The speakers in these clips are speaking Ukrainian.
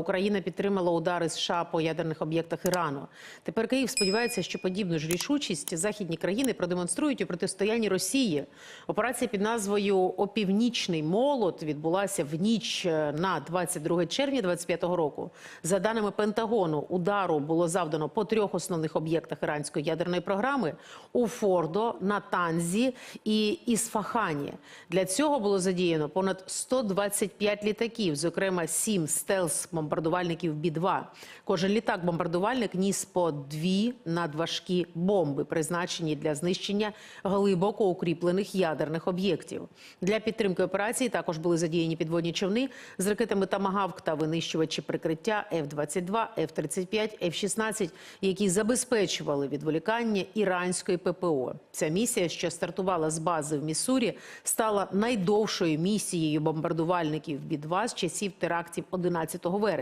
Україна підтримала удари США по ядерних об'єктах Ірану. Тепер Київ сподівається, що подібну ж рішучість західні країни продемонструють у протистоянні Росії. Операція під назвою Опівнічний молот відбулася в ніч на 22 червня 2025 року. За даними Пентагону, удару було завдано по трьох основних об'єктах іранської ядерної програми у Фордо, Натанзі і Ісфахані. Для цього було задіяно понад 125 літаків, зокрема 7 стелс-бомбардувальників Бі-2. Кожен літак-бомбардувальник ніс по дві надважкі бомби, призначені для знищення глибоко укріплених ядерних об'єктів. Для підтримки операції також були задіяні підводні човни з ракетами «Тамагавк» та винищувачі прикриття F-22, F-35, F-16, які забезпечували відволікання іранської ППО. Ця місія, що стартувала з бази в Міссурі, стала найдовшою місією бомбардувальників Бі-2 з часів терактів 11 вересня.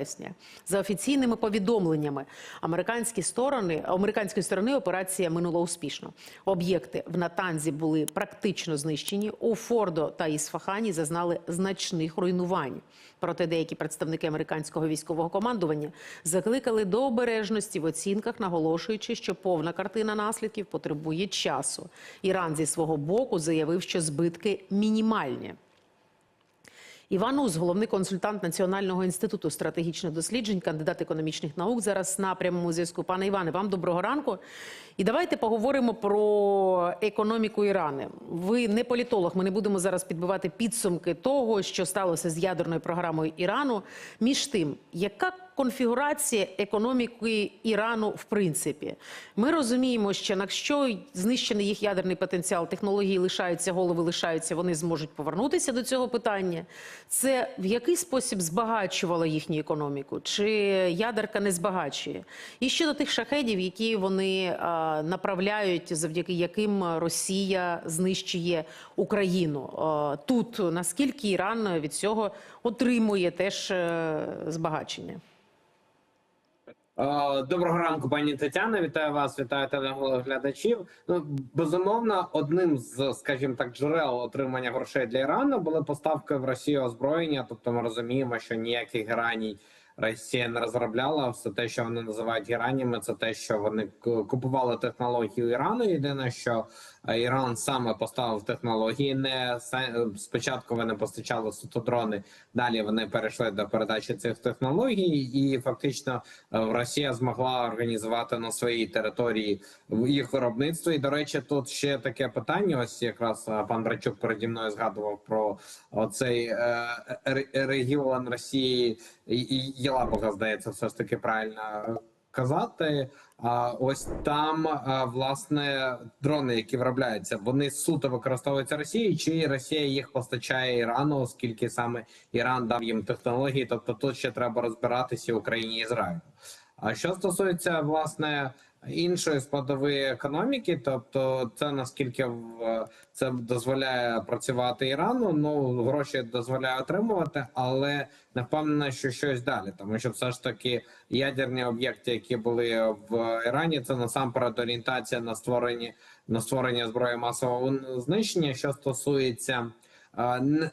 За офіційними повідомленнями американські сторони американської сторони операція минула успішно. Об'єкти в Натанзі були практично знищені. У Фордо та Ісфахані зазнали значних руйнувань. Проте деякі представники американського військового командування закликали до обережності в оцінках, наголошуючи, що повна картина наслідків потребує часу. Іран зі свого боку заявив, що збитки мінімальні. Іван Уз, головний консультант Національного інституту стратегічних досліджень, кандидат економічних наук. Зараз на прямому зв'язку. Пане Іване, вам доброго ранку. І давайте поговоримо про економіку Ірани. Ви не політолог. Ми не будемо зараз підбивати підсумки того, що сталося з ядерною програмою Ірану. Між тим, яка конфігурація економіки Ірану в принципі? Ми розуміємо, що якщо знищений їх ядерний потенціал, технології лишаються, голови лишаються, вони зможуть повернутися до цього питання. Це в який спосіб збагачувало їхню економіку? Чи ядерка не збагачує? І щодо тих шахедів, які вони а, направляють, завдяки яким Росія знищує Україну. А, тут наскільки Іран від цього отримує теж е, збагачення? Е, Доброго ранку, пані Тетяна. Вітаю вас, вітаю телеглядачів. Ну безумовно, одним з, скажімо так, джерел отримання грошей для Ірану були поставки в Росію озброєння. Тобто, ми розуміємо, що ніяких гераній Росія не розробляла. Все те, що вони називають гераніями, це те, що вони купували технологію Ірану. Єдине, що е, Іран саме поставив технології. Не спочатку вони постачали суто дрони, далі вони перейшли до передачі цих технологій, і фактично е, Росія змогла організувати на своїй території їх виробництво. І до речі, тут ще таке питання. Ось якраз е, пан Брачук переді мною згадував про ре- регіон Росії і Єлабуга, здається, все ж таки правильно казати. А ось там власне дрони, які виробляються, вони суто використовуються Росією, чи Росія їх постачає Ірану, оскільки саме Іран дав їм технології. Тобто тут ще треба розбиратися Україні і Ізраїлю. А що стосується власне іншої складової економіки, тобто це наскільки це дозволяє працювати Ірану, ну гроші дозволяє отримувати, але не впевнена, що щось далі, тому що все ж таки ядерні об'єкти, які були в Ірані, це насамперед орієнтація на створення на створення зброї масового знищення, що стосується.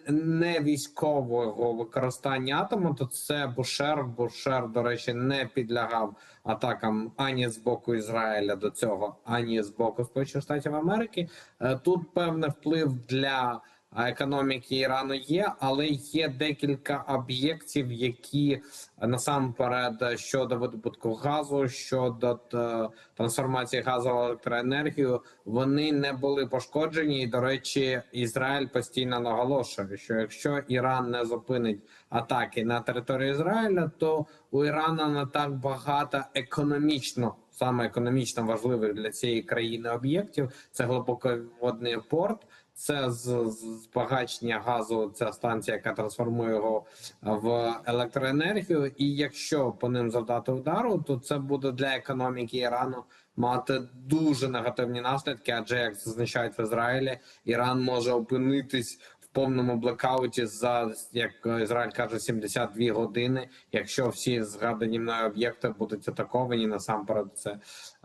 Не військового використання атому, то це Бушер. Бушер, до речі, не підлягав атакам ані з боку Ізраїля до цього, ані з боку Сполучених Штатів Америки. Е, Тут певний вплив для економіки Ірану є, але є декілька об'єктів, які насамперед щодо видобутку газу, щодо е, трансформації газу в електроенергію, вони не були пошкоджені. І до речі, Ізраїль постійно наголошує, що якщо Іран не зупинить атаки на територію Ізраїля, то у Ірана не так багато економічно. Саме економічно важливих для цієї країни об'єктів це глибоководний порт, це збагачення газу. Ця станція, яка трансформує його в електроенергію. І якщо по ним завдати удару, то це буде для економіки Ірану мати дуже негативні наслідки. Адже як зазначають в Ізраїлі, Іран може опинитись повному блекауті за як Ізраїль каже 72 години. Якщо всі згадані мною об'єкти будуть атаковані, насамперед це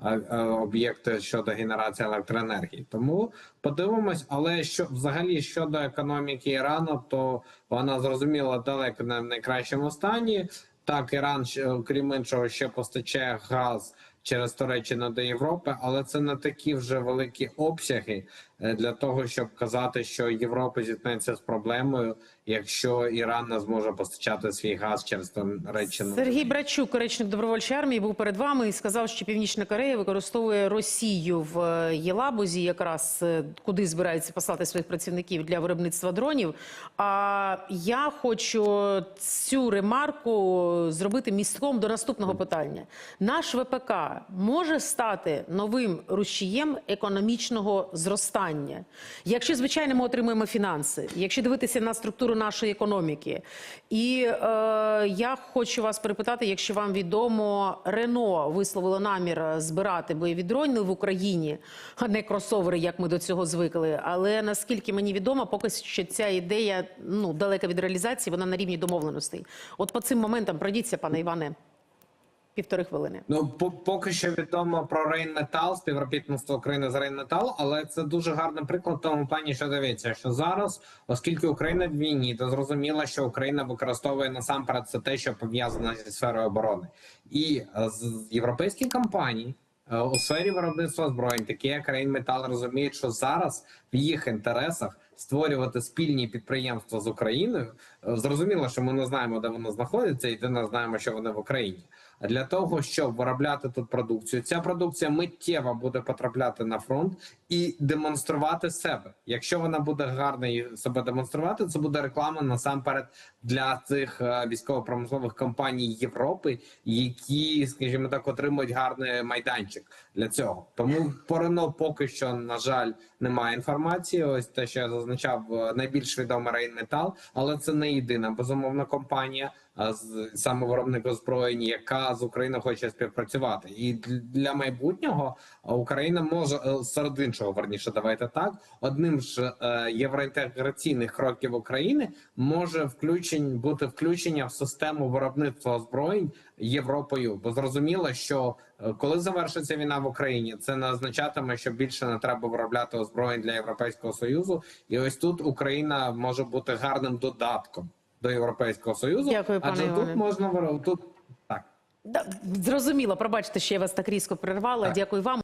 е, е, об'єкти щодо генерації електроенергії. Тому подивимось, але що взагалі щодо економіки Ірану, то вона зрозуміло далеко не в найкращому стані. Так, Іран крім іншого ще постачає газ через Туреччину до Європи, але це не такі вже великі обсяги е, для того, щоб казати, що Європа зіткнеться з проблемою, якщо Іран не зможе постачати свій газ через Туреччину. Сергій Брачук, речник добровольчої армії, був перед вами і сказав, що Північна Корея використовує Росію в е, Єлабузі, якраз е, куди збирається послати своїх працівників для виробництва дронів. А я хочу цю ремарку зробити містком до наступного питання. Наш ВПК може стати новим рушієм економічного зростання, якщо звичайно ми отримуємо фінанси, якщо дивитися на структуру нашої економіки. І е, я хочу вас перепитати, якщо вам відомо, Рено висловило намір збирати бойові дрони в Україні, а не кросовери, як ми до цього звикли. Але наскільки мені відомо, поки що ця ідея ну далека від реалізації, вона на рівні домовленостей. От по цим моментам пройдіться, пане Іване, півтори хвилини. Ну, по- поки що відомо про Рейнметал, співробітництво України з Рейнметал, але це дуже гарний приклад тому плані, що дивіться, що зараз, оскільки Україна в війні, то зрозуміло, що Україна використовує насамперед це те, що пов'язано зі сферою оборони, і е, з- європейські компанії. е, У сфері виробництва збройень, такі як Рейнметал, розуміють, що зараз в їх інтересах створювати спільні підприємства з Україною. Е, Зрозуміло, що ми не знаємо, де вони знаходяться, і не знаємо, що вони в Україні. Для того, щоб виробляти тут продукцію, ця продукція миттєво буде потрапляти на фронт і демонструвати себе. Якщо вона буде гарно себе демонструвати, це буде реклама насамперед для цих е, військово-промислових компаній Європи, які, скажімо так, отримують гарний майданчик для цього. Тому по Рено поки що, на жаль, немає інформації. Ось те, що я зазначав, е, найбільш відома Рейнметал, але це не єдина безумовна компанія. З саме виробник озброєнь, яка з Україною хоче співпрацювати, і для майбутнього Україна може е, серед іншого верніше, давайте так. Одним ж е, євроінтеграційних кроків України може включень бути включення в систему виробництва озброєнь Європою, бо зрозуміло, що е, коли завершиться війна в Україні, це не означатиме, що більше не треба виробляти озброєнь для Європейського союзу, і ось тут Україна може бути гарним додатком до Європейського союзу. Дякую, пане адже Іване. тут можна тут так. Да, зрозуміло, пробачте, що я вас так різко перервала. Так. Дякую вам.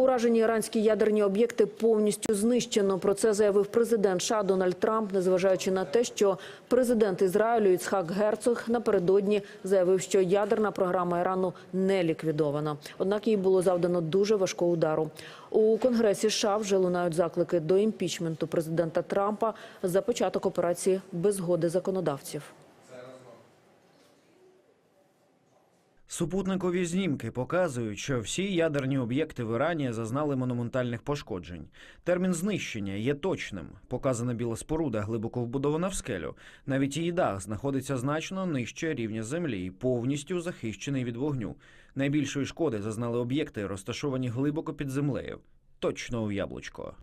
Уражені іранські ядерні об'єкти повністю знищено. Про це заявив президент США Дональд Трамп, незважаючи на те, що президент Ізраїлю Іцхак Герцог напередодні заявив, що ядерна програма Ірану не ліквідована. Однак їй було завдано дуже важкого удару. У Конгресі США вже лунають заклики до імпічменту президента Трампа за початок операції без згоди законодавців. Супутникові знімки показують, що всі ядерні об'єкти в Ірані зазнали монументальних пошкоджень. Термін знищення є точним. Показана біла споруда глибоко вбудована в скелю. Навіть її дах знаходиться значно нижче рівня землі і повністю захищений від вогню. Найбільшої шкоди зазнали об'єкти, розташовані глибоко під землею. Точно у яблучко.